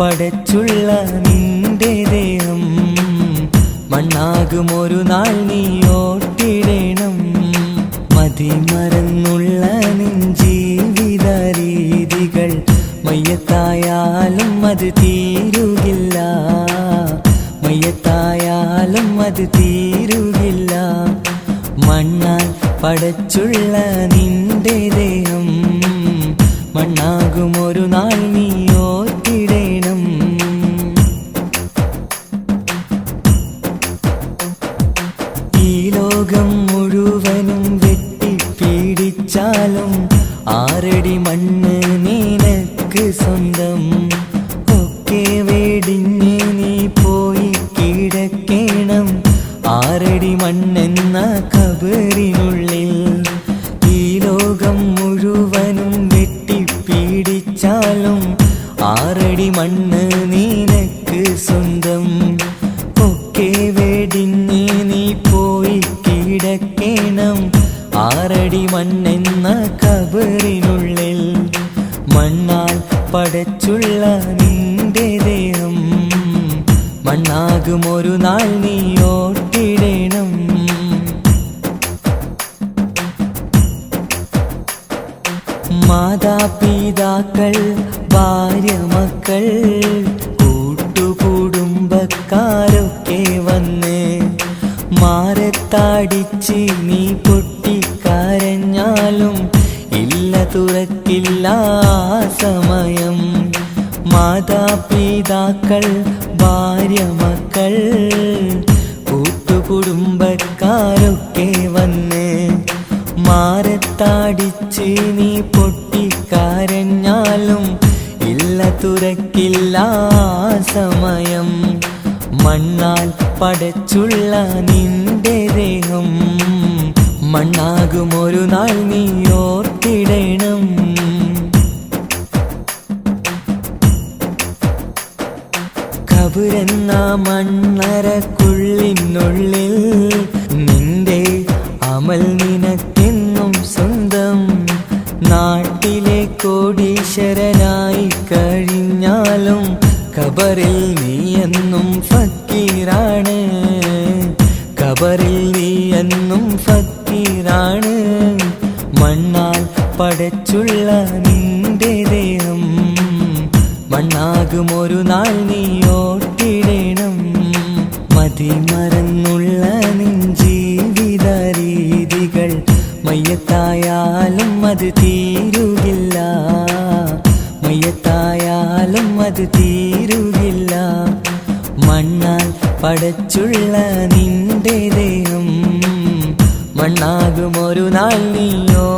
പടച്ചുള്ള നിന്റെ ദേഹം. മണ്ണാകും ഒരു നാൾ നീ ഓട്ടിടേണം. മതി മറന്നുള്ള നിൻ ജീവിത രീതികൾ മയ്യത്തായാലും അത് തീരുകില്ല. മയ്യത്തായാലും അത് തീരുകില്ല. മണ്ണാൽ പടച്ചുള്ള നിന്റെ ദേഹം. മണ്ണാകും ഒരു നാൾ നീ ആറടി മണ്ണ് നിനക്ക് സ്വന്തം? ഒക്കെ വേടിഞ്ഞ് നീ പോയി കിടക്കേണം. ആരടി മണ്ണെന്ന കബറിനുള്ളിൽ? ഈ ലോകം മുഴുവനും വെട്ടിപ്പീഡിച്ചാലും ആരടി മണ്ണ് നിനക്ക് സ്വന്തം? ഒക്കെ വേടിഞ്ഞ് നീ പോയി കിടക്കേണം. ആറടി മണ്ണെന്ന കബറിനുള്ളിൽ മണ്ണാൽ പടച്ചുള്ള നിന്റെ ദേഹം. മണ്ണാകും ഒരു നാൾ നീ ഓട്ടിടണം മാതാപിതാക്കൾ ഭാര്യ മക്കൾ കൂട്ടുകുടുംബക്കാരൊക്കെ വന്ന് മാരത്താടിച്ച് നീ പൊട്ടിക്കരഞ്ഞാലും സമയം. മാതാപിതാക്കൾ ഭാര്യ മക്കൾ കൂട്ടുകുടുംബക്കാരൊക്കെ വന്ന്. മാരത്താടിച്ച് നീ പൊട്ടിക്കാരഞ്ഞാലും ഇല്ല തുറക്കില്ല സമയം. മണ്ണാൽ പടച്ചുള്ള നിന്റെ ദേഹം. മണ്ണാകും ഒരു നാൾ നീ ഓർത്തിടണം. കബുരെന്ന മണ്ണറക്കുള്ളിനുള്ളിൽ നിന്റെ അമൽ നിനക്കെന്നും സ്വന്തം നാട്ടിലെ കോടീശ്വരനായി കഴിഞ്ഞാലും കബറിൽ നീ എന്നും ഫക്കീറാണ്. കബറിൽ നീ എന്നും ഫക്കീറാണ്. മണ്ണാൽ പടച്ചുള്ള മണ്ണാകും നാൾ നീ ഓർത്തിടേണം. മതി മറന്നുള്ള നിൻ ജീവിത രീതികൾ മയ്യത്തായാലും അത് തീരുകില്ല. മയ്യത്തായാലും അത് തീരുകില്ല. മണ്ണാൽ പടച്ചുള്ള നിന്റെ ദേഹം. മണ്ണാകും ഒരു നാൾ നീ ഓർത്തിടണം